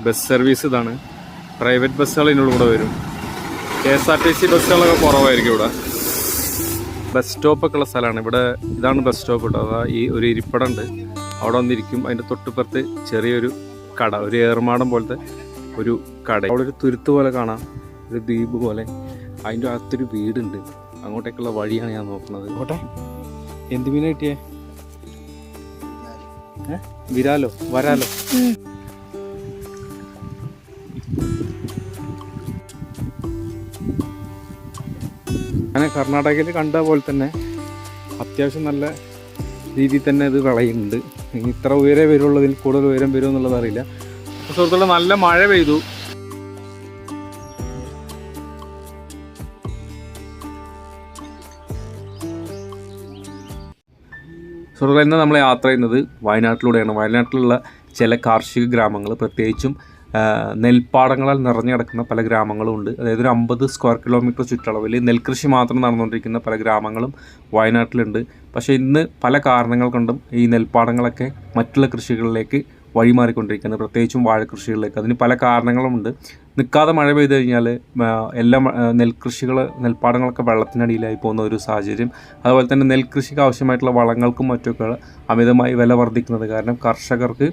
Bus service ഇതാണ്. Private ബസ്സുകൾ ഇതിനുള്ള കൂടെ വരും. K S R T C ബസ്സുകളൊക്കെ കുറവായിരിക്കും ഇവിടെ. ബസ് സ്റ്റോപ്പൊക്കെ ഉള്ള സ്ഥലമാണ്. ഇവിടെ ഇതാണ് ബസ് സ്റ്റോപ്പ് കേട്ടോ. അതാ ഈ ഒരു ഇരിപ്പിടം ഉണ്ട്. അവിടെ വന്നിരിക്കും. അതിന്റെ തൊട്ടുപുറത്ത് ചെറിയൊരു കട ഒരു ഏർമാടം പോലത്തെ ഒരു കട. അവിടെ ഒരു തുരുത്ത് പോലെ കാണാം. ഒരു ദ്വീപ് പോലെ. അതിന്റെ അകത്തൊരു വീടുണ്ട്. അങ്ങോട്ടേക്കുള്ള വഴിയാണ് ഞാൻ നോക്കുന്നത്. ഓട്ടെ എന്ത് മീനാ കിട്ടിയേ? വിരാലോ? വരാലോ? അങ്ങനെ കർണാടകയിൽ കണ്ട പോലെ തന്നെ അത്യാവശ്യം നല്ല രീതിയിൽ തന്നെ ഇത് വിളയുന്നുണ്ട് ഇത്ര ഉയരേ വരുള്ളൂ ഇതിൽ കൂടുതൽ ഉയരം വരും എന്നുള്ളത് അറിയില്ല. സുഹൃത്തുക്കളെ നല്ല മഴ പെയ്തു. സുഹൃത്തുക്കളെ ഇന്ന് നമ്മൾ യാത്ര ചെയ്യുന്നത് വയനാട്ടിലൂടെയാണ്. വയനാട്ടിലുള്ള ചില കാർഷിക ഗ്രാമങ്ങൾ പ്രത്യേകിച്ചും നെൽപ്പാടങ്ങളാൽ നിറഞ്ഞു കിടക്കുന്ന പല ഗ്രാമങ്ങളും ഉണ്ട്. അതായത് ഒരു അമ്പത് സ്ക്വയർ കിലോമീറ്റർ ചുറ്റളവിൽ നെൽകൃഷി മാത്രം നടന്നുകൊണ്ടിരിക്കുന്ന പല ഗ്രാമങ്ങളും വയനാട്ടിലുണ്ട്. പക്ഷേ ഇന്ന് പല കാരണങ്ങൾ കൊണ്ടും ഈ നെൽപ്പാടങ്ങളൊക്കെ മറ്റുള്ള കൃഷികളിലേക്ക് വഴിമാറിക്കൊണ്ടിരിക്കുന്നത് പ്രത്യേകിച്ചും വാഴക്കൃഷികളിലേക്ക്. അതിന് പല കാരണങ്ങളുമുണ്ട്. നിൽക്കാതെ മഴ പെയ്തു കഴിഞ്ഞാൽ എല്ലാ നെൽകൃഷികൾ നെൽപ്പാടങ്ങളൊക്കെ വെള്ളത്തിനടിയിലായി പോകുന്ന ഒരു സാഹചര്യം. അതുപോലെ തന്നെ നെൽകൃഷിക്ക് ആവശ്യമായിട്ടുള്ള വളങ്ങൾക്കും മറ്റൊക്കെ അമിതമായി വില വർദ്ധിക്കുന്നത് കാരണം കർഷകർക്ക്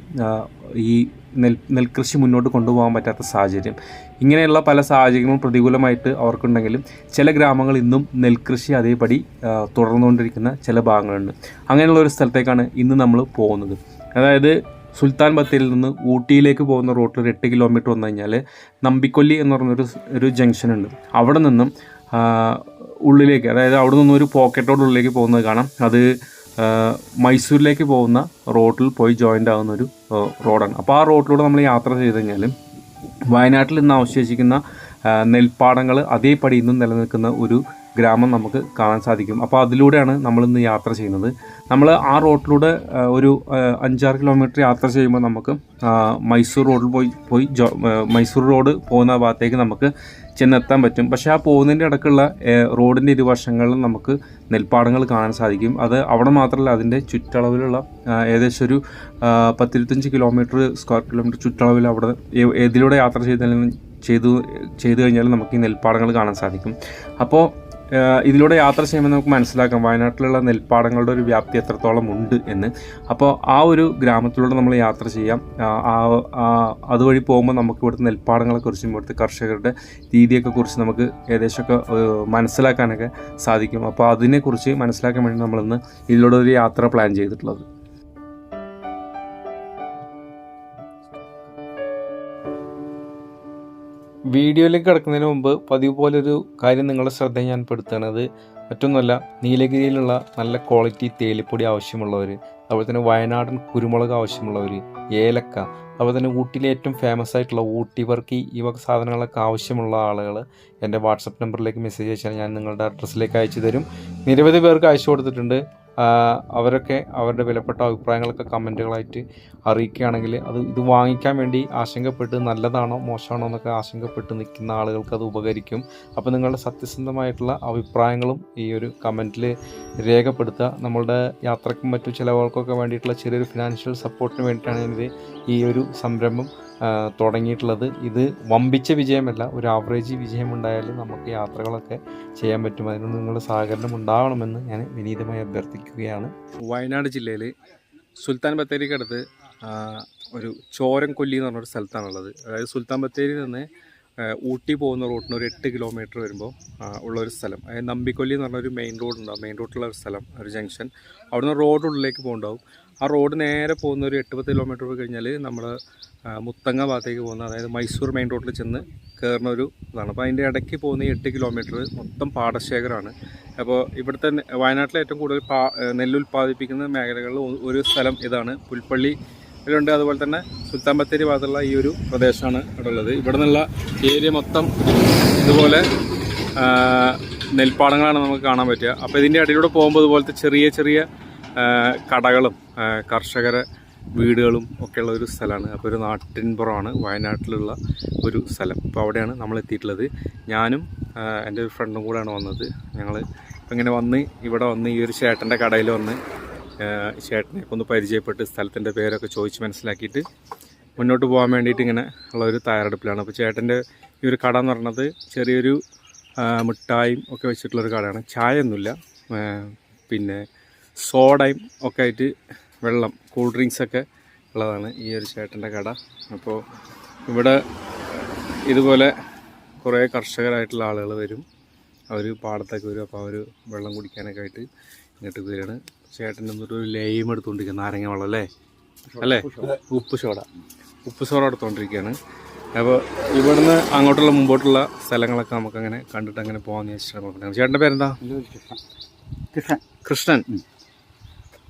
ഈ നെൽ നെൽകൃഷി മുന്നോട്ട് കൊണ്ടുപോകാൻ പറ്റാത്ത സാഹചര്യം. ഇങ്ങനെയുള്ള പല സാഹചര്യങ്ങളും പ്രതികൂലമായിട്ട് അവർക്കുണ്ടെങ്കിലും ചില ഗ്രാമങ്ങൾ ഇന്നും നെൽകൃഷി അതേപടി തുടർന്നുകൊണ്ടിരിക്കുന്ന ചില ഭാഗങ്ങളുണ്ട്. അങ്ങനെയുള്ള ഒരു സ്ഥലത്തേക്കാണ് ഇന്ന് നമ്മൾ പോകുന്നത്. അതായത് സുൽത്താൻ ബത്തേരിയിൽ നിന്ന് ഊട്ടിയിലേക്ക് പോകുന്ന റോട്ടിൽ ഒരു എട്ട് കിലോമീറ്റർ വന്നു കഴിഞ്ഞാൽ നമ്പിക്കൊല്ലി എന്ന് പറഞ്ഞൊരു ഒരു ജംഗ്ഷൻ ഉണ്ട്. അവിടെ നിന്നും ഉള്ളിലേക്ക് അതായത് അവിടെ നിന്നും ഒരു പോക്കറ്റ് റോഡ് ഉള്ളിലേക്ക് പോകുന്നത് കാണാം. അത് മൈസൂരിലേക്ക് പോകുന്ന റോഡിൽ പോയി ജോയിന്റ് ആകുന്ന ഒരു റോഡാണ്. അപ്പോൾ ആ റോഡിലൂടെ നമ്മൾ യാത്ര ചെയ്ത് കഴിഞ്ഞാൽ വയനാട്ടിൽ ഇന്ന് അവശേഷിക്കുന്ന നെൽപ്പാടങ്ങൾ അതേപടി ഇന്നും നിലനിൽക്കുന്ന ഒരു ഗ്രാമം നമുക്ക് കാണാൻ സാധിക്കും. അപ്പോൾ അതിലൂടെയാണ് നമ്മളിന്ന് യാത്ര ചെയ്യുന്നത്. നമ്മൾ ആ റോഡിലൂടെ ഒരു അഞ്ചാറ് കിലോമീറ്റർ യാത്ര ചെയ്യുമ്പോൾ നമുക്ക് മൈസൂർ റോഡിൽ പോയി പോയി മൈസൂർ റോഡ് പോകുന്ന ഭാഗത്തേക്ക് നമുക്ക് ചെന്നെത്താൻ പറ്റും. പക്ഷേ ആ പോകുന്നതിന്റെ ഇടയ്ക്കുള്ള റോഡിന്റെ ഇരുവശങ്ങളിലും നമുക്ക് നെൽപ്പാടങ്ങൾ കാണാൻ സാധിക്കും. അത് അവിടെ മാത്രമല്ല അതിന്റെ ചുറ്റളവിലുള്ള ഏകദേശം ഒരു പത്തിരുപത്തഞ്ച് കിലോമീറ്റർ സ്ക്വയർ കിലോമീറ്റർ ചുറ്റളവിൽ അവിടെ ഏതിലൂടെ യാത്ര ചെയ്താലും ചെയ്തു ചെയ്തു കഴിഞ്ഞാൽ നമുക്ക് ഈ നെൽപ്പാടങ്ങൾ കാണാൻ സാധിക്കും. അപ്പോൾ ഇതിലൂടെ യാത്ര ചെയ്യുമ്പോൾ നമുക്ക് മനസ്സിലാക്കാം വയനാട്ടിലുള്ള നെൽപ്പാടങ്ങളുടെ ഒരു വ്യാപ്തി എത്രത്തോളം ഉണ്ട് എന്ന്. അപ്പോൾ ആ ഒരു ഗ്രാമത്തിലൂടെ നമ്മൾ യാത്ര ചെയ്യാം. അതുവഴി പോകുമ്പോൾ നമുക്ക് ഇവിടുത്തെ നെൽപ്പാടങ്ങളെക്കുറിച്ചും ഇവിടുത്തെ കർഷകരുടെ രീതിയൊക്കെ കുറിച്ച് നമുക്ക് ഏകദേശമൊക്കെ മനസ്സിലാക്കാനൊക്കെ സാധിക്കും. അപ്പോൾ അതിനെക്കുറിച്ച് മനസ്സിലാക്കാൻ വേണ്ടി നമ്മളിന്ന് ഇതിലൂടെ ഒരു യാത്ര പ്ലാൻ ചെയ്തിട്ടുള്ളത്. വീഡിയോയിലേക്ക് കിടക്കുന്നതിന് മുമ്പ് പതിവ് പോലൊരു കാര്യം നിങ്ങളുടെ ശ്രദ്ധ ഞാൻ പെടുത്തുന്നത് മറ്റൊന്നുമല്ല നീലഗിരിയിലുള്ള നല്ല ക്വാളിറ്റി തേയിലപ്പൊടി ആവശ്യമുള്ളവർ അതുപോലെ തന്നെ വയനാടൻ കുരുമുളക് ആവശ്യമുള്ളവർ ഏലക്ക അതുപോലെ തന്നെ ഊട്ടിയിലെ ഏറ്റവും ഫേമസ് ആയിട്ടുള്ള ഊട്ടി വർക്കി ഈ വക സാധനങ്ങളൊക്കെ ആവശ്യമുള്ള ആളുകൾ എന്റെ വാട്സപ്പ് നമ്പറിലേക്ക് മെസ്സേജ് അയച്ചാൽ ഞാൻ നിങ്ങളുടെ അഡ്രസ്സിലേക്ക് അയച്ചു തരും. നിരവധി പേർക്ക് അയച്ചു കൊടുത്തിട്ടുണ്ട്. അവരൊക്കെ അവരുടെ വിലപ്പെട്ട അഭിപ്രായങ്ങളൊക്കെ കമന്റുകളായിട്ട് അറിയിക്കുകയാണെങ്കിൽ അത് ഇത് വാങ്ങിക്കാൻ വേണ്ടി ആശങ്കപ്പെട്ട് നല്ലതാണോ മോശമാണോ എന്നൊക്കെ ആശങ്കപ്പെട്ട് നിൽക്കുന്ന ആളുകൾക്ക് അത് ഉപകരിക്കും. അപ്പോൾ നിങ്ങളുടെ സത്യസന്ധമായിട്ടുള്ള അഭിപ്രായങ്ങളും ഈ ഒരു കമന്റിൽ രേഖപ്പെടുത്തുക. നമ്മളുടെ യാത്രക്കും മറ്റു ചിലവുകൾക്കൊക്കെ വേണ്ടിയിട്ടുള്ള ചെറിയൊരു ഫിനാൻഷ്യൽ സപ്പോർട്ടിന് വേണ്ടിയിട്ടാണ് ഞാനിത് ഈ ഒരു സംരംഭം തുടങ്ങിയിട്ടുള്ളത്. ഇത് വമ്പിച്ച വിജയമല്ല ഒരു ആവറേജ് വിജയമുണ്ടായാൽ നമുക്ക് യാത്രകളൊക്കെ ചെയ്യാൻ പറ്റും. അതിന് നിങ്ങൾ സഹകരണം ഉണ്ടാവണമെന്ന് ഞാൻ വിനീതമായി അഭ്യർത്ഥിക്കുകയാണ്. വയനാട് ജില്ലയിൽ സുൽത്താൻ ബത്തേരിക്കടുത്ത് ഒരു ചോരം കൊല്ലി എന്ന് പറഞ്ഞൊരു സ്ഥലത്താണുള്ളത്. അതായത് സുൽത്താൻ ബത്തേരിയിൽ നിന്ന് ഊട്ടി പോകുന്ന റൂട്ടിന് ഒരു എട്ട് കിലോമീറ്റർ വരുമ്പോൾ ഉള്ളൊരു സ്ഥലം. അതായത് നമ്പിക്കൊല്ലി എന്ന് പറഞ്ഞൊരു മെയിൻ റോഡ് ഉണ്ടാവും. മെയിൻ റോഡിലുള്ള ഒരു സ്ഥലം ഒരു ജംഗ്ഷൻ അവിടുന്ന് റോഡ് ഉള്ളിലേക്ക് പോകുന്നുണ്ടാവും ആ റോഡ് നേരെ പോകുന്ന ഒരു എട്ട് പത്ത് കിലോമീറ്റർ പോയി കഴിഞ്ഞാൽ നമ്മൾ മുത്തങ്ങ ഭാഗത്തേക്ക് പോകുന്ന അതായത് മൈസൂർ മെയിൻ റോഡിൽ ചെന്ന് കയറുന്ന ഒരു ഇതാണ്. അപ്പോൾ അതിന്റെ ഇടയ്ക്ക് പോകുന്ന എട്ട് കിലോമീറ്റർ മൊത്തം പാടശേഖരമാണ്. അപ്പോൾ ഇവിടുത്തെ വയനാട്ടിലെ ഏറ്റവും കൂടുതൽ പാ നെല്ലുൽപ്പാദിപ്പിക്കുന്ന മേഖലകളിൽ ഒരു സ്ഥലം ഇതാണ്. പുൽപ്പള്ളി ഇതിലുണ്ട് അതുപോലെ തന്നെ സുൽത്താൻ ബത്തേരി ഭാഗത്തുള്ള ഈ ഒരു പ്രദേശമാണ് ഇവിടെ ഉള്ളത്. ഇവിടെ നിന്നുള്ള ഏരിയ മൊത്തം ഇതുപോലെ നെൽപ്പാടങ്ങളാണ് നമുക്ക് കാണാൻ പറ്റുക. അപ്പോൾ ഇതിന്റെ ഇടയിലൂടെ പോകുമ്പോൾ ഇതുപോലത്തെ ചെറിയ ചെറിയ കടകളും കർഷകരെ വീടുകളും ഒക്കെയുള്ള ഒരു സ്ഥലമാണ്. അപ്പോൾ ഒരു നാട്ടിൻപുറമാണ് വയനാട്ടിലുള്ള ഒരു സ്ഥലം. അപ്പോൾ അവിടെയാണ് നമ്മൾ എത്തിയിട്ടുള്ളത്. ഞാനും എന്റെ ഒരു ഫ്രണ്ടും കൂടെയാണ് വന്നത്. ഞങ്ങൾ ഇങ്ങനെ വന്ന് ഇവിടെ വന്ന് ഈ ഒരു ചേട്ടന്റെ കടയിൽ വന്ന് ചേട്ടനെ ഒന്ന് പരിചയപ്പെട്ട് സ്ഥലത്തിന്റെ പേരൊക്കെ ചോദിച്ച് മനസ്സിലാക്കിയിട്ട് മുന്നോട്ട് പോകാൻ വേണ്ടിയിട്ട് ഇങ്ങനെ ഉള്ള ഒരു തയ്യാറെടുപ്പിലാണ്. അപ്പോൾ ചേട്ടന്റെ ഈ ഒരു കട എന്ന് പറയുന്നത് ചെറിയൊരു മിഠായും ഒക്കെ വെച്ചിട്ടുള്ളൊരു കടയാണ്. ചായ ഒന്നുമില്ല. പിന്നെ സോഡയും ഒക്കെ ആയിട്ട് വെള്ളം കൂൾ ഡ്രിങ്ക്സൊക്കെ ഉള്ളതാണ് ഈ ഒരു ചേട്ടന്റെ കട. അപ്പോൾ ഇവിടെ ഇതുപോലെ കുറേ കർഷകരായിട്ടുള്ള ആളുകൾ വരും. അവർ പാടത്തൊക്കെ വരും. അപ്പോൾ അവർ വെള്ളം കുടിക്കാനൊക്കെ ആയിട്ട് ഇങ്ങോട്ട് വരികയാണ്. ചേട്ടൻ എന്നിട്ട് ഒരു ലൈം എടുത്തുകൊണ്ടിരിക്കുക നാരങ്ങ വെള്ളം അല്ലേ? അല്ലേ? ഉപ്പ് സോഡ. ഉപ്പ് സോഡ എടുത്തുകൊണ്ടിരിക്കുകയാണ്. അപ്പോൾ ഇവിടുന്ന് അങ്ങോട്ടുള്ള മുമ്പോട്ടുള്ള സ്ഥലങ്ങളൊക്കെ നമുക്കങ്ങനെ കണ്ടിട്ട് അങ്ങനെ പോകാമെന്ന് വെച്ചിട്ടാണ് ചേട്ടന്റെ പേരെന്താ? കൃഷ്ണൻ. കൃഷ്ണൻ.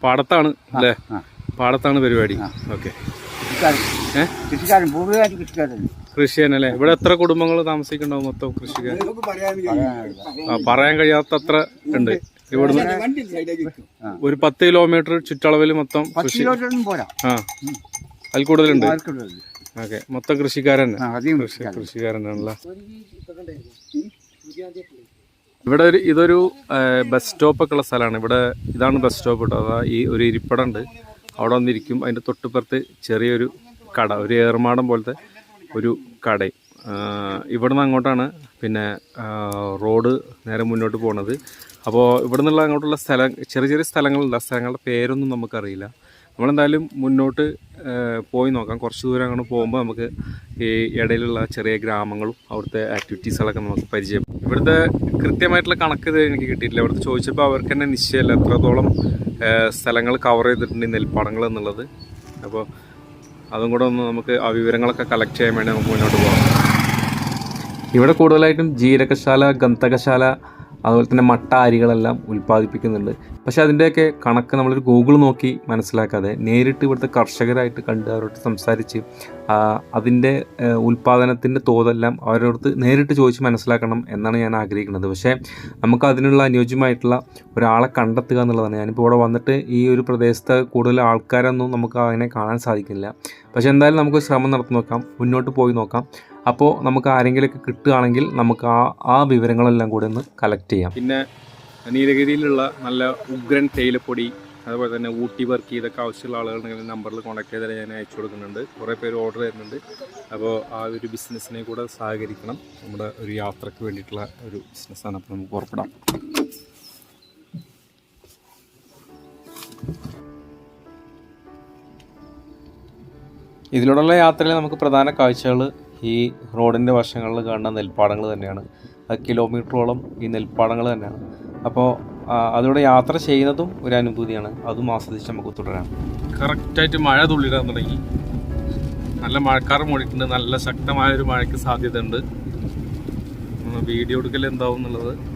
പാടത്താണ് അല്ലേ? പാടത്താണ് പരിപാടി. ഓക്കെ കൃഷിക്കാരൻ. പൂർവമായിട്ട് കൃഷി തന്നെ അല്ലേ? ഇവിടെ എത്ര കുടുംബങ്ങൾ താമസിക്കുന്നുണ്ടാവും മൊത്തം കൃഷിക്കാർ. ആ, പറയാൻ കഴിയാത്ത അത്ര ഉണ്ട്. ഇവിടുന്ന് ഒരു പത്ത് കിലോമീറ്റർ ചുറ്റളവിൽ മൊത്തം കൃഷി. ആ. അതിൽ കൂടുതലുണ്ട്? ഓക്കെ. മൊത്തം കൃഷിക്കാരൻ. കൃഷിക്കാരനാണല്ലോ ഇവിടെ ഒരു ഇതൊരു ബസ് സ്റ്റോപ്പ് ഒക്കെ ഉള്ള സ്ഥലമാണ്. ഇവിടെ ഇതാണ് ബസ് സ്റ്റോപ്പ് കേട്ടോ അതാ ഈ ഒരു ഇരിപ്പിടം ഉണ്ട്. അവിടെ വന്നിരിക്കും. അതിന്റെ തൊട്ടുപുറത്ത് ചെറിയൊരു കട ഒരു ഏർമാടം പോലത്തെ ഒരു കടയും. ഇവിടുന്ന് അങ്ങോട്ടാണ് പിന്നെ റോഡ് നേരെ മുന്നോട്ട് പോകുന്നത് അപ്പോൾ ഇവിടെ നിന്നുള്ള അങ്ങോട്ടുള്ള സ്ഥലം ചെറിയ ചെറിയ സ്ഥലങ്ങളുണ്ട്. ആ സ്ഥലങ്ങളുടെ പേരൊന്നും നമുക്കറിയില്ല. നമ്മളെന്തായാലും മുന്നോട്ട് പോയി നോക്കാം. കുറച്ച് ദൂരം അങ്ങോട്ട് പോകുമ്പോൾ നമുക്ക് ഈ ഇടയിലുള്ള ചെറിയ ഗ്രാമങ്ങളും അവിടുത്തെ ആക്ടിവിറ്റീസുകളൊക്കെ നമുക്ക് പരിചയം. ഇവിടുത്തെ കൃത്യമായിട്ടുള്ള കണക്ക് എനിക്ക് കിട്ടിയിട്ടില്ല. ഇവിടുത്തെ ചോദിച്ചപ്പോൾ അവർക്ക് തന്നെ നിശ്ചയമല്ല. എത്രത്തോളം സ്ഥലങ്ങൾ കവർ ചെയ്തിട്ടുണ്ട് ഈ നെൽപ്പാടങ്ങൾ എന്നുള്ളത്. അപ്പോൾ അതും കൂടെ ഒന്ന് നമുക്ക് ആ വിവരങ്ങളൊക്കെ കളക്ട് ചെയ്യാൻ വേണ്ടി നമുക്ക് മുന്നോട്ട് പോകാം. ഇവിടെ കൂടുതലായിട്ടും ജീരകശാല ഗന്ധകശാല അതുപോലെ തന്നെ മട്ട അരികളെല്ലാം ഉൽപ്പാദിപ്പിക്കുന്നുണ്ട്. പക്ഷേ അതിന്റെയൊക്കെ കണക്ക് നമ്മളൊരു ഗൂഗിൾ നോക്കി മനസ്സിലാക്കാതെ നേരിട്ട് ഇവിടുത്തെ കർഷകരായിട്ട് കണ്ട് അവരോട് സംസാരിച്ച് അതിന്റെ ഉൽപ്പാദനത്തിന്റെ തോതെല്ലാം അവരോടത്ത് നേരിട്ട് ചോദിച്ച് മനസ്സിലാക്കണം എന്നാണ് ഞാൻ ആഗ്രഹിക്കുന്നത്. പക്ഷേ നമുക്ക് അതിനുള്ള അനുയോജ്യമായിട്ടുള്ള ഒരാളെ കണ്ടെത്തുക എന്നുള്ളതാണ്. ഞാനിപ്പോൾ ഇവിടെ വന്നിട്ട് ഈ ഒരു പ്രദേശത്ത് കൂടുതൽ ആൾക്കാരൊന്നും നമുക്ക് അങ്ങനെ കാണാൻ സാധിക്കില്ല പക്ഷേ എന്തായാലും നമുക്ക് ശ്രമം നടത്തി നോക്കാം മുന്നോട്ട് പോയി നോക്കാം. അപ്പോൾ നമുക്ക് ആരെങ്കിലുമൊക്കെ കിട്ടുകയാണെങ്കിൽ നമുക്ക് ആ ആ വിവരങ്ങളെല്ലാം കൂടെ ഒന്ന് കളക്ട് ചെയ്യാം. പിന്നെ നീലഗിരിയിലുള്ള നല്ല ഉഗ്രൻ തേയിലപ്പൊടി അതുപോലെ തന്നെ ഊട്ടി വർക്ക് ചെയ്തൊക്കെ ആവശ്യമുള്ള ആളുകളുണ്ടെങ്കിൽ നമ്പറിൽ കോൺടാക്ട് ചെയ്താൽ ഞാൻ അയച്ചു കൊടുക്കുന്നുണ്ട്. കുറേ പേര് ഓർഡർ തരുന്നുണ്ട്. അപ്പോൾ ആ ഒരു ബിസിനസ്സിനെ കൂടെ സഹകരിക്കണം. നമ്മുടെ ഒരു യാത്രയ്ക്ക് വേണ്ടിയിട്ടുള്ള ഒരു ബിസിനസ്സാണ് അപ്പോൾ നമുക്ക് പുറപ്പെടാം ഇതിലൂടെയുള്ള യാത്രയിൽ നമുക്ക് പ്രധാന കാഴ്ചകൾ ഈ റോഡിന്റെ വശങ്ങളിൽ കാണുന്ന നെൽപ്പാടങ്ങൾ തന്നെയാണ്. അത് കിലോമീറ്ററോളം ഈ നെൽപ്പാടങ്ങൾ തന്നെയാണ്. അപ്പോൾ അതിലൂടെ യാത്ര ചെയ്യുന്നതും ഒരു അനുഭൂതിയാണ്. അതും ആസ്വദിച്ച് നമുക്ക് തുടരാം. കറക്റ്റായിട്ട് മഴ തുള്ളിടാൻ തുടങ്ങി നല്ല മഴക്കാറ് മൂടിയിട്ടുണ്ട് നല്ല ശക്തമായ ഒരു മഴയ്ക്ക് സാധ്യതയുണ്ട്. വീഡിയോ എടുക്കൽ എന്താവും എന്നുള്ളത്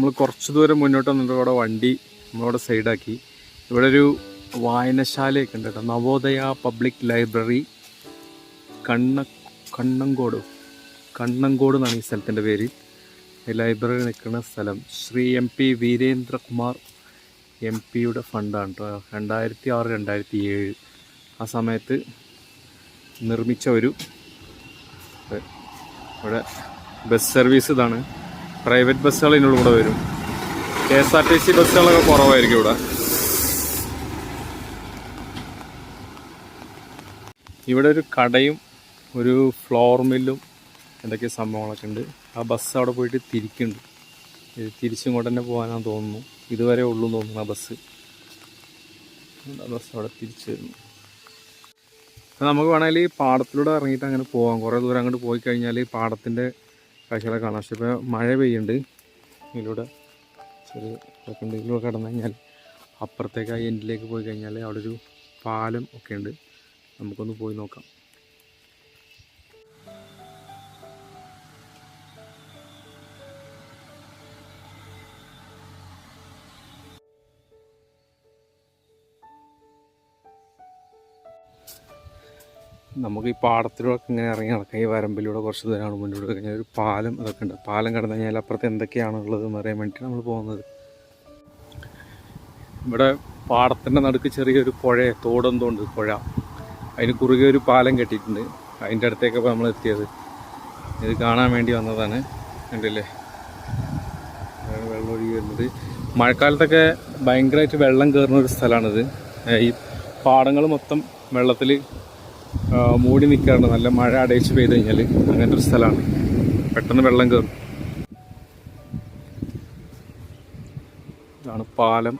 നമ്മൾ കുറച്ച് ദൂരം മുന്നോട്ട് വന്നിട്ട് ഇവിടെ വണ്ടി നമ്മളിവിടെ സൈഡാക്കി. ഇവിടെ ഒരു വായനശാലയൊക്കെ ഉണ്ട് കേട്ടോ. നവോദയ പബ്ലിക് ലൈബ്രറി കണ്ണ കണ്ണങ്കോട് കണ്ണങ്കോട് എന്നാണ് ഈ സ്ഥലത്തിന്റെ പേര്. ഈ ലൈബ്രറി നിൽക്കുന്ന സ്ഥലം Shri M P Veerendrakumar M പിയുടെ ഫണ്ടാണ് കേട്ടോ. രണ്ടായിരത്തി ആറ് രണ്ടായിരത്തി ഏഴ് ആ സമയത്ത് നിർമ്മിച്ച ഒരു ഇവിടെ ബസ് സർവീസ് ഇതാണ്. പ്രൈവറ്റ് ബസ്സുകൾ ഇതിനുള്ള കൂടെ വരും. K S R T C ബസ്സുകളൊക്കെ കുറവായിരിക്കും ഇവിടെ. ഇവിടെ ഒരു കടയും ഒരു ഫ്ലോർ മില്ലും എന്തൊക്കെ സംഭവങ്ങളൊക്കെ ഉണ്ട്. ആ ബസ് അവിടെ പോയിട്ട് തിരിക്കുന്നുണ്ട്. ഇത് തിരിച്ചിങ്ങോട്ട് തന്നെ പോകാനാണ് തോന്നുന്നു. ഇതുവരെ ഉള്ളൂ തോന്നുന്നു ആ ബസ് ബസ് അവിടെ തിരിച്ചു വരുന്നു. നമുക്ക് വേണമെങ്കിൽ പാടത്തിലൂടെ ഇറങ്ങിയിട്ട് അങ്ങനെ പോകാം കുറേ ദൂരം അങ്ങോട്ട് പോയി കഴിഞ്ഞാൽ പാടത്തിന്റെ കാഴ്ചകളൊക്കെ കാണാം. പക്ഷേ ഇപ്പോൾ മഴ പെയ്യുന്നുണ്ട്. ഇതിലൂടെ ചെറിയ കടന്നു കഴിഞ്ഞാൽ അപ്പുറത്തേക്ക് ആ എൻഡിലേക്ക് പോയി കഴിഞ്ഞാൽ അവിടെ ഒരു പാലം ഒക്കെ ഉണ്ട്. നമുക്കൊന്ന് പോയി നോക്കാം. നമുക്ക് ഈ പാടത്തിലൂടെ ഇങ്ങനെ ഇറങ്ങി നടക്കാം ഈ വരമ്പിലൂടെ കുറച്ച് ദൂരമാണ് മുന്നോട്ട് കഴിഞ്ഞാൽ ഒരു പാലം അതൊക്കെ ഉണ്ട്. പാലം കടന്നു കഴിഞ്ഞാൽ അപ്പുറത്ത് എന്തൊക്കെയാണ് ഉള്ളത് എന്ന് അറിയാൻ വേണ്ടിയിട്ട് നമ്മൾ പോകുന്നത്. ഇവിടെ പാടത്തിന്റെ നടുക്ക് ചെറിയൊരു പുഴ തോടെന്തോണ്ട് പുഴ. അതിന് കുറുകെ ഒരു പാലം കെട്ടിയിട്ടുണ്ട്. അതിന്റെ അടുത്തേക്ക് അപ്പോൾ നമ്മൾ എത്തിയത്. ഇത് കാണാൻ വേണ്ടി വന്നതാണ്. കണ്ടില്ലേ? വെള്ളം ഒഴുകി വരുന്നത്. മഴക്കാലത്തൊക്കെ ഭയങ്കരമായിട്ട് വെള്ളം കയറുന്ന ഒരു സ്ഥലമാണിത്. ഈ പാടങ്ങൾ മൊത്തം വെള്ളത്തിൽ മൂടി നിൽക്കാറുണ്ട്. നല്ല മഴ അടയിച്ച് പെയ്ത് കഴിഞ്ഞാൽ അങ്ങനത്തെ ഒരു സ്ഥലമാണ്. പെട്ടെന്ന് വെള്ളം കയറും ഇതാണ് പാലം.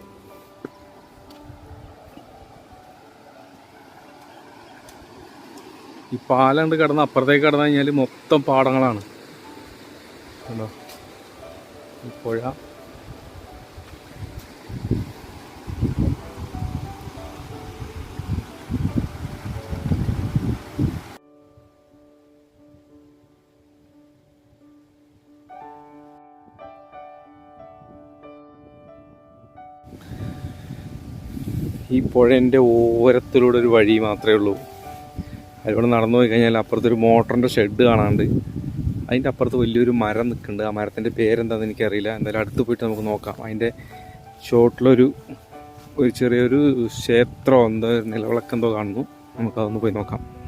ഈ പാലം കണ്ട് കിടന്ന് അപ്പുറത്തേക്ക് കിടന്നു കഴിഞ്ഞാൽ മൊത്തം പാടങ്ങളാണ്. കണ്ടോ? പുഴ. ഈ പുഴേന്റെ ഓരത്തിലൂടെ ഒരു വഴി മാത്രമേ ഉള്ളൂ. അതിലൂടെ നടന്നു പോയി കഴിഞ്ഞാൽ അപ്പുറത്തൊരു മോട്ടറിന്റെ ഷെഡ് കാണാണ്ട് അതിന്റെ അപ്പുറത്ത് വലിയൊരു മരം നിൽക്കുന്നുണ്ട്. ആ മരത്തിന്റെ പേരെന്താണെന്ന് എനിക്കറിയില്ല. എന്തായാലും അടുത്ത് പോയിട്ട് നമുക്ക് നോക്കാം. അതിന്റെ ചോട്ടിലൊരു ഒരു ചെറിയൊരു ക്ഷേത്രമോ എന്തോ നിലവിളക്കെന്തോ കാണുന്നു. നമുക്കതൊന്ന് പോയി നോക്കാം.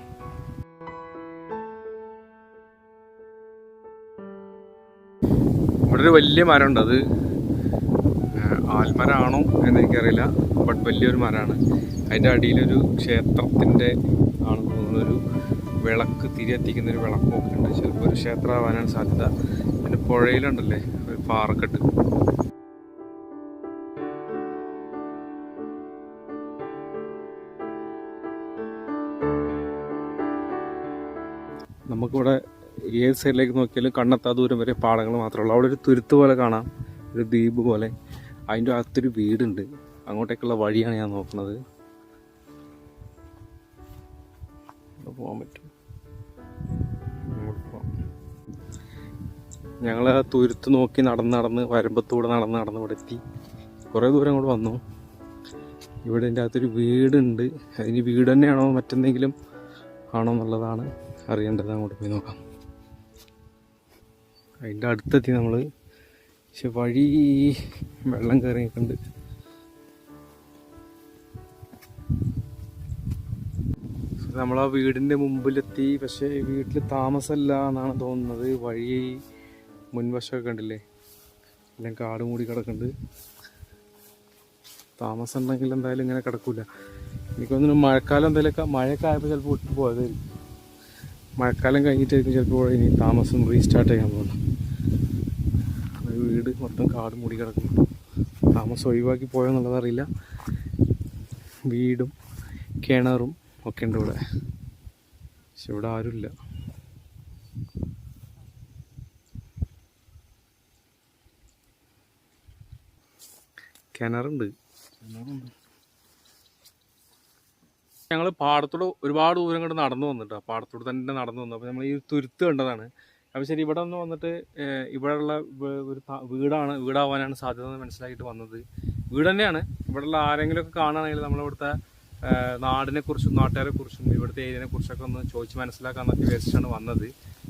ഇവിടെ ഒരു വലിയ മരമുണ്ട്. അത് ഏഹ്, ആൽമരമാണോ എന്ന് എനിക്കറിയില്ല ബട്ട് വലിയൊരു മരമാണ്. അതിന്റെ അടിയിലൊരു ക്ഷേത്രത്തിന്റെ ആണ് തോന്നുന്നൊരു വിളക്ക് തിരിയെത്തിക്കുന്നൊരു വിളക്കൊക്കെ ഉണ്ട്. ചിലപ്പോൾ ഒരു ക്ഷേത്രമാവാനാണ് സാധ്യത. പിന്നെ പുഴയിലുണ്ടല്ലേ ഒരു പാറക്കെട്ട്. നമുക്കിവിടെ ഏത് സൈഡിലേക്ക് നോക്കിയാലും കണ്ണെത്താ ദൂരം വരെ പാടങ്ങൾ മാത്രമേ ഉള്ളൂ. അവിടെ ഒരു തുരുത്ത് പോലെ കാണാം ഒരു ദ്വീപ് പോലെ. അതിന്റെ അകത്തൊരു വീടുണ്ട്. അങ്ങോട്ടേക്കുള്ള വഴിയാണ് ഞാൻ നോക്കുന്നത്. പോകാൻ പറ്റും. ഞങ്ങൾ ആ തുരുത്ത് നോക്കി നടന്ന് നടന്ന് വരമ്പത്തൂടെ നടന്ന് നടന്ന് ഇവിടെ എത്തി. കുറേ ദൂരം അങ്ങോട്ട് വന്നു. ഇവിടെ എന്റെ അകത്തൊരു വീടുണ്ട്. അതിന് വീട് തന്നെയാണോ മറ്റെന്തെങ്കിലും ആണോ എന്നുള്ളതാണ് അറിയേണ്ടത്. അങ്ങോട്ട് പോയി നോക്കാം. അതിന്റെ അടുത്തെത്തി നമ്മൾ പക്ഷെ വഴി വെള്ളം കയറിയിട്ടുണ്ട്. നമ്മളാ വീടിന്റെ മുമ്പിലെത്തി പക്ഷേ വീട്ടിൽ താമസമല്ല എന്നാണ് തോന്നുന്നത്. വഴി മുൻവശമൊക്കെ കണ്ടില്ലേ? എല്ലാം കാട് മൂടി കിടക്കുന്നുണ്ട്. താമസം ഉണ്ടെങ്കിൽ എന്തായാലും ഇങ്ങനെ കിടക്കൂല. എനിക്ക് തോന്നുന്നു മഴക്കാലം എന്തെങ്കിലുമൊക്കെ മഴയൊക്കെ ആയപ്പോൾ ചിലപ്പോൾ വിട്ടു പോയതായിരിക്കും മഴക്കാലം കഴിഞ്ഞിട്ടായിരിക്കും ചിലപ്പോൾ ഇനി താമസം റീസ്റ്റാർട്ട് ചെയ്യാൻ പോകുന്നത്. ഒരു വീട് മൊത്തം കാട് മൂടി കിടക്കുന്നു. താമസം ഒഴിവാക്കി പോയെന്നുള്ളത് അറിയില്ല. വീടും കിണറും ഒക്കെ ഉണ്ട് ഇവിടെ. പക്ഷെ ഇവിടെ ആരുമില്ല കിണറുണ്ട്. ഞങ്ങൾ പാടത്തോട് ഒരുപാട് ദൂരം കൊണ്ട് നടന്നു വന്നിട്ട്. പാടത്തോട് തന്നെ നടന്നു വന്നു. അപ്പോൾ നമ്മൾ ഈ തുരുത്ത് കണ്ടതാണ്. അപ്പോൾ ശരി ഇവിടെ ഒന്ന് വന്നിട്ട് ഇവിടെയുള്ള ഒരു വീടാണ് വീടാവാനാണ് സാധ്യത എന്ന് മനസ്സിലാക്കിയിട്ട് വന്നത്. വീട് തന്നെയാണ്. ഇവിടെയുള്ള ആരെങ്കിലുമൊക്കെ കാണുകയാണെങ്കിൽ നമ്മളിവിടുത്തെ നാടിനെക്കുറിച്ചും നാട്ടുകാരെക്കുറിച്ചും ഇവിടുത്തെ ഏരിയനെ കുറിച്ചൊക്കെ ഒന്ന് ചോദിച്ച് മനസ്സിലാക്കാമെന്നൊക്കെ വിചാരിച്ചാണ് വന്നത്.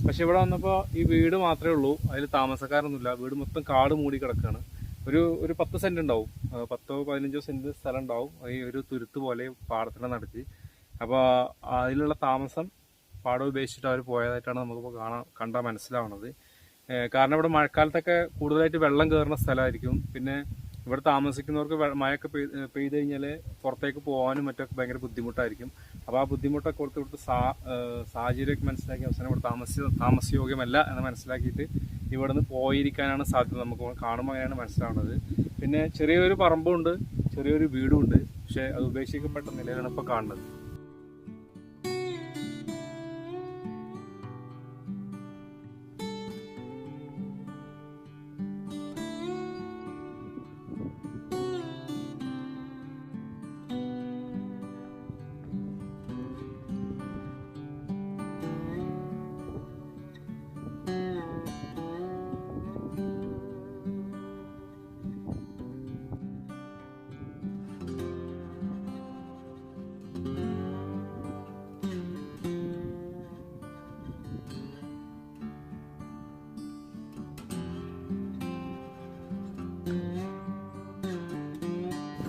പക്ഷെ ഇവിടെ വന്നപ്പോൾ ഈ വീട് മാത്രമേ ഉള്ളൂ. അതിൽ താമസക്കാരൊന്നുമില്ല. വീട് മൊത്തം കാട് മൂടി കിടക്കുകയാണ്. ഒരു ഒരു പത്ത് സെന്റ് ഉണ്ടാവും. പത്തോ പതിനഞ്ചോ സെന്റ് സ്ഥലം ഉണ്ടാവും. ഈ ഒരു തുരുത്ത് പോലെ പാടത്തിനെ നടുക്ക്. അപ്പോൾ അതിലുള്ള താമസം പാടം ഉപേക്ഷിച്ചിട്ട് അവർ പോയതായിട്ടാണ് നമുക്കിപ്പോൾ കാണാൻ കണ്ടാൽ മനസ്സിലാവുന്നത് കാരണം ഇവിടെ മഴക്കാലത്തൊക്കെ കൂടുതലായിട്ട് വെള്ളം കയറുന്ന സ്ഥലമായിരിക്കും. പിന്നെ ഇവിടെ താമസിക്കുന്നവർക്ക് മഴയൊക്കെ പെയ്ത് കഴിഞ്ഞാൽ പുറത്തേക്ക് പോകാനും മറ്റൊക്കെ ഭയങ്കര ബുദ്ധിമുട്ടായിരിക്കും. അപ്പോൾ ആ ബുദ്ധിമുട്ടൊക്കെ കൊടുത്ത് കൊടുത്ത് സാ സാഹചര്യമൊക്കെ മനസ്സിലാക്കി അവസാനം ഇവിടെ താമസ താമസയോഗ്യമല്ല എന്ന് മനസ്സിലാക്കിയിട്ട് ഇവിടെ നിന്ന് പോയിരിക്കാനാണ് സാധ്യത. നമുക്ക് കാണുമ്പോൾ അങ്ങനെയാണ് മനസ്സിലാവുന്നത് പിന്നെ ചെറിയൊരു പറമ്പുണ്ട് ചെറിയൊരു വീടുമുണ്ട് പക്ഷേ അത് ഉപേക്ഷിക്കപ്പെട്ട നിലയിലാണ് ഇപ്പോൾ കാണുന്നത്.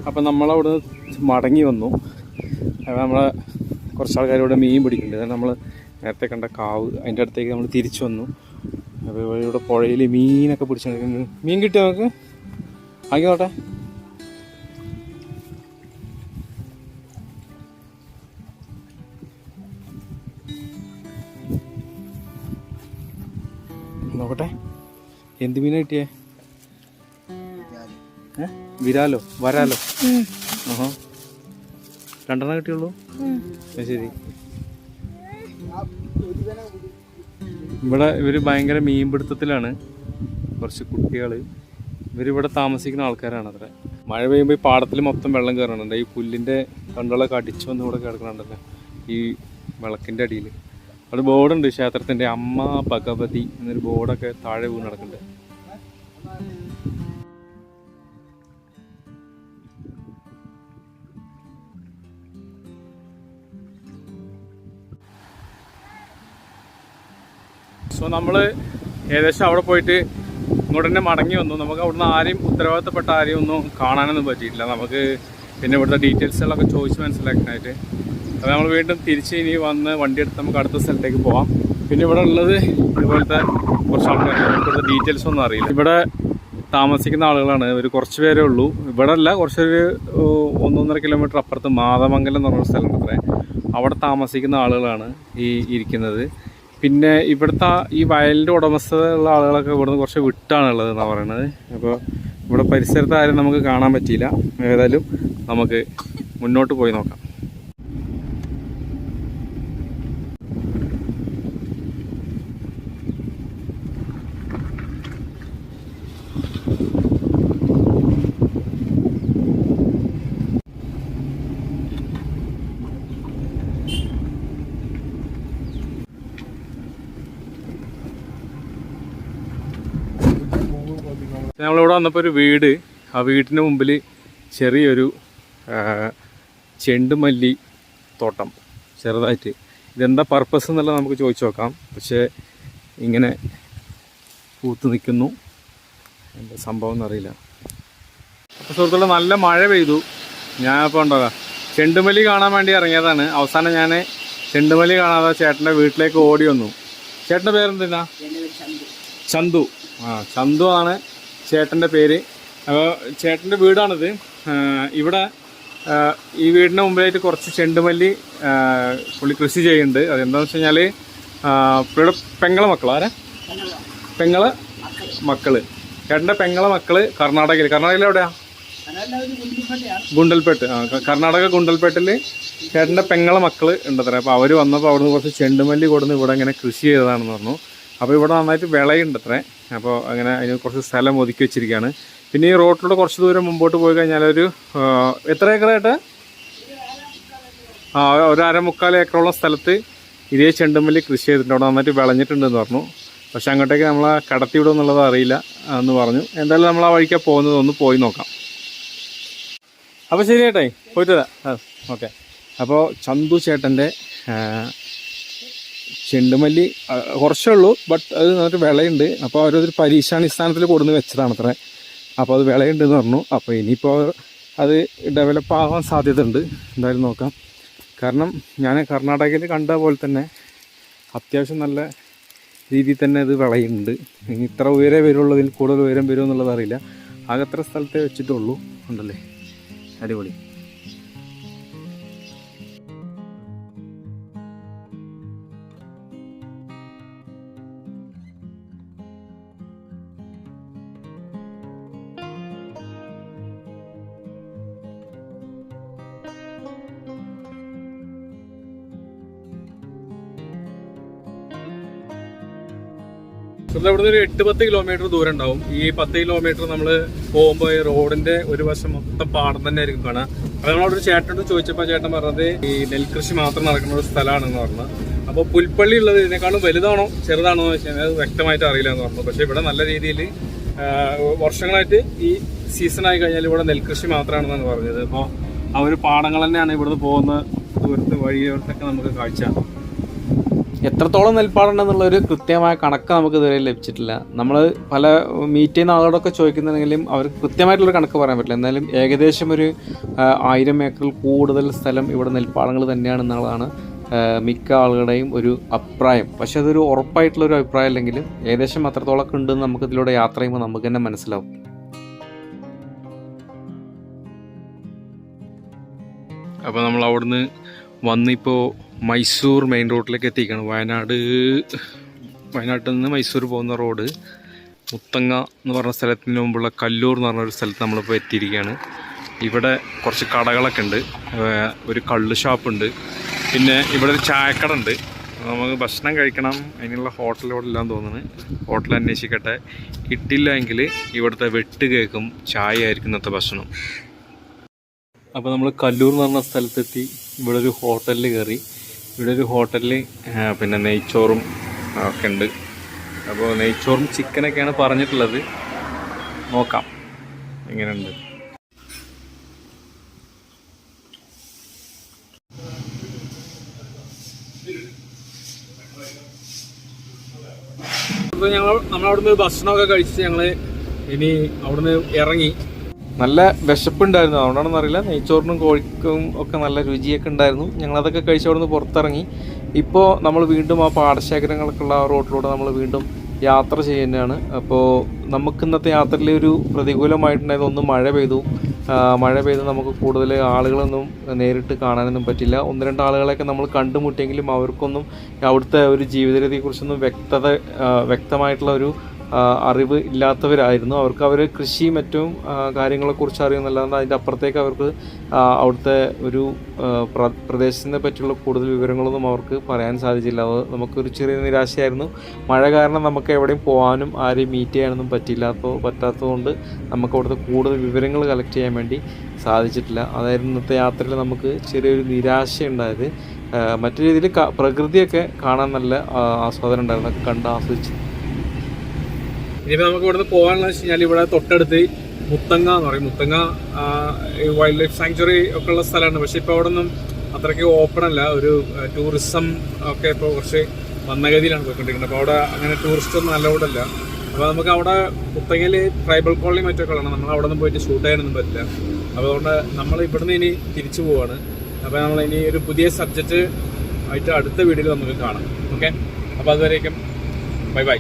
അപ്പം നമ്മളവിടെ മടങ്ങി വന്നു. അപ്പോൾ നമ്മളെ കുറച്ച് ആൾക്കാർ ഇവിടെ മീൻ പിടിക്കുന്നുണ്ട് നമ്മൾ നേരത്തെ കണ്ട കാവ് അതിന്റെ അടുത്തേക്ക് നമ്മൾ തിരിച്ചു വന്നു. അപ്പോൾ ഇവിടെ പുഴയിൽ മീനൊക്കെ പിടിച്ചു മീൻ കിട്ടിയോ നമുക്ക്? ആയിക്കോട്ടെ നോക്കട്ടെ. എന്ത് മീനാ കിട്ടിയേ? ഏ? വിരാലോ വരാലോ? ആഹാ. രണ്ടെണ്ണം കിട്ടിയുള്ളൂ? ശരി. ഇവിടെ ഇവർ ഭയങ്കര മീൻപിടുത്തത്തിലാണ്. കുറച്ച് കുട്ടികൾ ഇവരിവിടെ താമസിക്കുന്ന ആൾക്കാരാണ് അത്ര. മഴ പെയ്യുമ്പോൾ ഈ പാടത്തിൽ മൊത്തം വെള്ളം കയറണുണ്ട് ഈ പുല്ലിന്റെ കണ്ടുകളൊക്കെ അടിച്ചു വന്ന് ഇവിടെ കിടക്കണുണ്ടല്ലോ. ഈ വിളക്കിന്റെ അടിയിൽ അവിടെ ബോർഡുണ്ട് ക്ഷേത്രത്തിന്റെ അമ്മ ഭഗവതി എന്നൊരു ബോർഡൊക്കെ താഴെ വീണ് കിടക്കുന്നുണ്ട്. സോ നമ്മൾ ഏകദേശം അവിടെ പോയിട്ട് ഇങ്ങോട്ട് തന്നെ മടങ്ങി വന്നു. നമുക്ക് അവിടുന്ന് ആരെയും ഉത്തരവാദിത്തപ്പെട്ട ആരെയും ഒന്നും കാണാനൊന്നും പറ്റിയിട്ടില്ല. നമുക്ക് പിന്നെ ഇവിടുത്തെ ഡീറ്റെയിൽസുകളൊക്കെ ചോദിച്ച് മനസ്സിലാക്കാനായിട്ട്. അപ്പോൾ നമ്മൾ വീണ്ടും തിരിച്ച് ഇനി വന്ന് വണ്ടി എടുത്ത് നമുക്ക് അടുത്ത സ്ഥലത്തേക്ക് പോവാം. പിന്നെ ഇവിടെ ഉള്ളത് ഇതുപോലത്തെ കുറച്ച് ആൾക്കാർ ഇവിടുത്തെ ഡീറ്റെയിൽസ് ഒന്നും അറിയില്ല. ഇവിടെ താമസിക്കുന്ന ആളുകളാണ്. ഒരു കുറച്ച് പേരേ ഉള്ളൂ. ഇവിടെ അല്ല കുറച്ചൊരു ഒന്നൊന്നര കിലോമീറ്റർ അപ്പുറത്ത് മാതമംഗലം എന്ന് പറഞ്ഞ സ്ഥലം അത്രേ അവിടെ താമസിക്കുന്ന ആളുകളാണ് ഈ ഇരിക്കുന്നത്. പിന്നെ ഇവിടുത്തെ ഈ വയലിന്റെ ഉടമസ്ഥതയുള്ള ആളുകളൊക്കെ ഇവിടുന്ന് കുറച്ച് വിട്ടാണുള്ളത് എന്നാണ് പറയുന്നത് അപ്പോൾ ഇവിടെ പരിസരത്ത് ആരും നമുക്ക് കാണാൻ പറ്റിയില്ല. ഏതായാലും നമുക്ക് മുന്നോട്ട് പോയി നോക്കാം. നമ്മളിവിടെ വന്നപ്പോൾ ഒരു വീട്. ആ വീടിന് മുമ്പിൽ ചെറിയൊരു ചെണ്ടുമല്ലി തോട്ടം ചെറുതായിട്ട്. ഇതെന്താ പർപ്പസ് എന്നുള്ളത് നമുക്ക് ചോദിച്ചു നോക്കാം. പക്ഷേ ഇങ്ങനെ പൂത്ത് നിൽക്കുന്നു. എന്താ സംഭവം എന്നറിയില്ല. അപ്പോൾ സുഹൃത്തുക്കളെ നല്ല മഴ പെയ്തു. ഞാൻ ഉണ്ടാകാം ഉണ്ടോ ചെണ്ടുമല്ലി കാണാൻ വേണ്ടി ഇറങ്ങിയതാണ്. അവസാനം ഞാൻ ചെണ്ടുമല്ലി കാണാതെ ചേട്ടന്റെ വീട്ടിലേക്ക് ഓടി വന്നു. ചേട്ടന്റെ പേരെന്തിനാ? ചന്തു. ആ ചന്തു ആണ് ചേട്ടന്റെ പേര്. അപ്പോൾ ചേട്ടന്റെ വീടാണിത്. ഇവിടെ ഈ വീടിന് മുമ്പിലായിട്ട് കുറച്ച് ചെണ്ടുമല്ലി പുള്ളി കൃഷി ചെയ്യുന്നുണ്ട്. അതെന്താണെന്ന് വെച്ച് കഴിഞ്ഞാൽ പുള്ളിയുടെ പെങ്ങളെ മക്കളാരെ പെങ്ങളെ മക്കൾ. ചേട്ടന്റെ പെങ്ങളെ മക്കൾ കർണാടകയിൽ കർണാടകയിൽ എവിടെയാ? ഗുണ്ടൽപേട്ട്. ആ കർണാടക ഗുണ്ടൽപേട്ടിൽ ചേട്ടന്റെ പെങ്ങളെ മക്കൾ ഉണ്ടത്ര. അപ്പോൾ അവർ വന്നപ്പോൾ അവിടുന്ന് കുറച്ച് ചെണ്ടുമല്ലി കൊടുന്ന് ഇവിടെ ഇങ്ങനെ കൃഷി ചെയ്തതാണെന്ന് പറഞ്ഞു. അപ്പോൾ ഇവിടെ നന്നായിട്ട് വിളയുണ്ട് അത്രേ. അപ്പോൾ അങ്ങനെ അതിന് കുറച്ച് സ്ഥലം ഒതുക്കി വെച്ചിരിക്കുകയാണ്. പിന്നെ ഈ റോട്ടിലൂടെ കുറച്ച് ദൂരം മുമ്പോട്ട് പോയി കഴിഞ്ഞാൽ ഒരു എത്ര ഏക്കറായിട്ട്? ആ ഒരു ഏക്കറുള്ള സ്ഥലത്ത് ഇതേ ചെണ്ടുമല്ലി കൃഷി ചെയ്തിട്ടുണ്ട്. അവിടെ നന്നായിട്ട് വിളഞ്ഞിട്ടുണ്ടെന്ന് പറഞ്ഞു. പക്ഷെ അങ്ങോട്ടേക്ക് നമ്മൾ കടത്തി വിടുമെന്നുള്ളത് അറിയില്ല എന്ന് പറഞ്ഞു. എന്തായാലും നമ്മൾ ആ വഴിക്കാണ് പോകുന്നത് ഒന്ന് പോയി നോക്കാം. അപ്പോൾ ശരി ചേട്ടായി പോയിട്ട് ഓക്കെ. അപ്പോൾ ചന്തു ചേട്ടന്റെ ചെണ്ടുമല്ലി കുറച്ചേ ഉള്ളൂ ബട്ട് അത് നല്ലൊരു വിളയുണ്ട്. അപ്പോൾ അവരൊരു പരീക്ഷാടിസ്ഥാനത്തിൽ കൊടുന്ന് വെച്ചതാണ് അത്ര. അപ്പോൾ അത് വിളയുണ്ട് എന്ന് പറഞ്ഞു. അപ്പോൾ ഇനിയിപ്പോൾ അത് ഡെവലപ്പ് ആവാൻ സാധ്യതയുണ്ട്. എന്തായാലും നോക്കാം. കാരണം ഞാൻ കർണാടകയിൽ കണ്ട പോലെ തന്നെ അത്യാവശ്യം നല്ല രീതിയിൽ തന്നെ ഇത് വിളയുണ്ട്. ഇനി ഇത്ര ഉയരേ വരുള്ളൂ ഇതിൽ കൂടുതൽ ഉയരം വരുമോ എന്നുള്ളത് അറിയില്ല. ആകെ സ്ഥലത്തെ വെച്ചിട്ടുള്ളൂ ഉണ്ടല്ലേ? അടിപൊളി. സുഹൃത്തുക്കളെ, ഇവിടുന്ന് ഒരു എട്ട് പത്ത് കിലോമീറ്റർ ദൂരം ഉണ്ടാവും. ഈ പത്ത് കിലോമീറ്റർ നമ്മൾ പോകുമ്പോൾ ഈ റോഡിന്റെ ഒരു വശം മൊത്തം പാടം തന്നെ ആയിരിക്കും കാണാം അത് നമ്മളവിടെ ഒരു ചേട്ടനോട് ചോദിച്ചപ്പോൾ ചേട്ടൻ പറഞ്ഞത് ഈ നെൽകൃഷി മാത്രം നടക്കുന്ന ഒരു സ്ഥലമാണെന്ന് പറഞ്ഞു. അപ്പോൾ പുൽപ്പള്ളി ഉള്ളത് ഇതിനേക്കാളും വലുതാണോ ചെറുതാണോ എന്ന് വെച്ചാൽ അത് വ്യക്തമായിട്ട് അറിയില്ല എന്ന് പറഞ്ഞു. പക്ഷേ ഇവിടെ നല്ല രീതിയിൽ വർഷങ്ങളായിട്ട് ഈ സീസൺ ആയി കഴിഞ്ഞാൽ ഇവിടെ നെൽകൃഷി മാത്രമാണെന്നാണ് പറഞ്ഞത്. അപ്പോൾ ആ ഒരു പാടങ്ങൾ തന്നെയാണ് ഇവിടുന്ന് പോകുന്ന ദൂരത്ത് വഴിയോടത്തൊക്കെ നമുക്ക് കാഴ്ച. എത്രത്തോളം നെൽപ്പാടുണ്ടെന്നുള്ള ഒരു കൃത്യമായ കണക്ക് നമുക്ക് ഇതുവരെ ലഭിച്ചിട്ടില്ല. നമ്മൾ പല മീറ്റ് ചെയ്യുന്ന ആളോടൊക്കെ ചോദിക്കുന്നുണ്ടെങ്കിലും അവർക്ക് കൃത്യമായിട്ടുള്ളൊരു കണക്ക് പറയാൻ പറ്റില്ല. എന്നാലും ഏകദേശം ഒരു ആയിരം ഏക്കറിൽ കൂടുതൽ സ്ഥലം ഇവിടെ നെൽപ്പാടങ്ങൾ തന്നെയാണ് എന്നുള്ളതാണ് മിക്ക ആളുകളുടെയും ഒരു അഭിപ്രായം. പക്ഷെ അതൊരു ഉറപ്പായിട്ടുള്ള ഒരു അഭിപ്രായം അല്ലെങ്കിലും ഏകദേശം അത്രത്തോളം ഉണ്ടെന്ന് നമുക്ക് ഇതിലൂടെ യാത്ര ചെയ്യുമ്പോൾ നമുക്ക് തന്നെ മനസ്സിലാവും. അപ്പോൾ നമ്മൾ അവിടുന്ന് വന്നിപ്പോൾ മൈസൂർ മെയിൻ റോഡിലേക്ക് എത്തിക്കണം വയനാട് വയനാട്ടിൽ നിന്ന് മൈസൂർ പോകുന്ന റോഡ് മുത്തങ്ങ എന്ന് പറഞ്ഞ സ്ഥലത്തിന് മുമ്പുള്ള കല്ലൂർ എന്ന് പറഞ്ഞ ഒരു സ്ഥലത്ത് നമ്മളിപ്പോൾ എത്തിയിരിക്കുകയാണ്. ഇവിടെ കുറച്ച് കടകളൊക്കെ ഉണ്ട്. ഒരു കള്ള് ഷാപ്പുണ്ട് പിന്നെ ഇവിടെ ഒരു ചായക്കട ഉണ്ട്. നമുക്ക് ഭക്ഷണം കഴിക്കണം. അതിനുള്ള ഹോട്ടൽ ഇവിടെ ഇല്ലാന്ന് തോന്നുന്നു. ഹോട്ടൽ അന്വേഷിക്കട്ടെ. കിട്ടില്ല എങ്കിൽ ഇവിടുത്തെ വെട്ട് കേക്കും ചായ ആയിരിക്കും ഇന്നത്തെ ഭക്ഷണം. അപ്പോൾ നമ്മൾ കല്ലൂർ എന്ന് പറഞ്ഞ സ്ഥലത്തെത്തി. ഇവിടെ ഒരു ഹോട്ടലിൽ കയറി. ഇവിടെ ഒരു ഹോട്ടലിൽ പിന്നെ നെയ്ച്ചോറും ഒക്കെ ഉണ്ട്. അപ്പോൾ നെയ്ച്ചോറും ചിക്കനൊക്കെയാണ് പറഞ്ഞിട്ടുള്ളത്. നോക്കാം. എങ്ങനെയുണ്ട്? ഞങ്ങൾ നമ്മളവിടുന്ന് ഭക്ഷണമൊക്കെ കഴിച്ച് ഞങ്ങൾ ഇനി അവിടുന്ന് ഇറങ്ങി. നല്ല വിശപ്പുണ്ടായിരുന്നു. അതുകൊണ്ടാണെന്ന് അറിയില്ല. നെയ്ച്ചോറിനും കോഴിക്കും ഒക്കെ നല്ല രുചിയൊക്കെ ഉണ്ടായിരുന്നു. ഞങ്ങളതൊക്കെ കഴിച്ച് അവിടുന്ന് പുറത്തിറങ്ങി. ഇപ്പോൾ നമ്മൾ വീണ്ടും ആ പാടശേഖരങ്ങൾക്കുള്ള ആ റോഡിലൂടെ നമ്മൾ വീണ്ടും യാത്ര ചെയ്യുന്നതാണ്. അപ്പോൾ നമുക്ക് ഇന്നത്തെ യാത്രയിൽ ഒരു പ്രതികൂലമായിട്ടുണ്ടായത് ഒന്ന് മഴ പെയ്തു. മഴ പെയ്ത് നമുക്ക് കൂടുതൽ ആളുകളൊന്നും നേരിട്ട് കാണാനൊന്നും പറ്റില്ല. ഒന്ന് രണ്ട് ആളുകളെയൊക്കെ നമ്മൾ കണ്ടുമുട്ടിയെങ്കിലും അവർക്കൊന്നും അവിടുത്തെ ഒരു ജീവിതരീതിയെക്കുറിച്ചൊന്നും വ്യക്തത വ്യക്തമായിട്ടുള്ള ഒരു അറിവ് ഇല്ലാത്തവരായിരുന്നു. അവർക്ക് അവർ കൃഷി മറ്റും കാര്യങ്ങളെ കാര്യങ്ങളെക്കുറിച്ച് അറിയുന്നല്ലാതെ അതിന്റെ അപ്പുറത്തേക്ക് അവർക്ക് അവിടുത്തെ ഒരു പ്രദേശത്തിനെ പറ്റിയുള്ള കൂടുതൽ വിവരങ്ങളൊന്നും അവർക്ക് പറയാൻ സാധിച്ചില്ല. അത് നമുക്കൊരു ചെറിയ നിരാശയായിരുന്നു. മഴ കാരണം നമുക്ക് എവിടെയും പോകാനും ആരെയും മീറ്റ് ചെയ്യാനൊന്നും പറ്റില്ല അപ്പോൾ പറ്റാത്തതുകൊണ്ട് നമുക്ക് അവിടുത്തെ കൂടുതൽ വിവരങ്ങൾ കളക്ട് ചെയ്യാൻ വേണ്ടി സാധിച്ചിട്ടില്ല. അതായിരുന്നു ഇന്നത്തെ യാത്രയിൽ നമുക്ക് ചെറിയൊരു നിരാശ ഉണ്ടായത്. മറ്റു രീതിയിൽ പ്രകൃതിയൊക്കെ കാണാൻ നല്ല ആസ്വാദനം ഉണ്ടായിരുന്നു. കണ്ട് ആസ്വദിച്ചു ഇനിയിപ്പോൾ നമുക്ക് ഇവിടുന്ന് പോകാനുള്ള വെച്ച് കഴിഞ്ഞാൽ ഇവിടെ തൊട്ടടുത്ത് മുത്തങ്ങ എന്ന് പറയും. മുത്തങ്ങ വൈൽഡ് ലൈഫ് സാങ്ച്വറി ഒക്കെ ഉള്ള സ്ഥലമാണ്. പക്ഷേ ഇപ്പോൾ അവിടെ ഒന്നും അത്രയ്ക്ക് ഓപ്പൺ അല്ല. ഒരു ടൂറിസം ഒക്കെ ഇപ്പോൾ കുറച്ച് മന്ദഗതിയിലാണ് പോയിക്കൊണ്ടിരിക്കുന്നത്. അപ്പോൾ അവിടെ അങ്ങനെ ടൂറിസ്റ്റ് ഒന്നും അലൗഡ് അല്ല. അപ്പോൾ നമുക്ക് അവിടെ മുത്തങ്ങയിൽ ട്രൈബൽ കോളനി മറ്റൊക്കെ ഉള്ളതാണ്. നമ്മൾ അവിടെ നിന്ന് പോയിട്ട് ഷൂട്ട് ചെയ്യാനൊന്നും പറ്റില്ല. അപ്പോൾ അതുകൊണ്ട് നമ്മൾ ഇവിടുന്ന് ഇനി തിരിച്ചു പോവാണ്. അപ്പോൾ നമ്മൾ ഇനി ഒരു പുതിയ സബ്ജക്റ്റ് ആയിട്ട് അടുത്ത വീഡിയോയിൽ നമുക്ക് കാണാം. ഓക്കെ അപ്പോൾ അതുവരേക്കും ബൈ ബൈ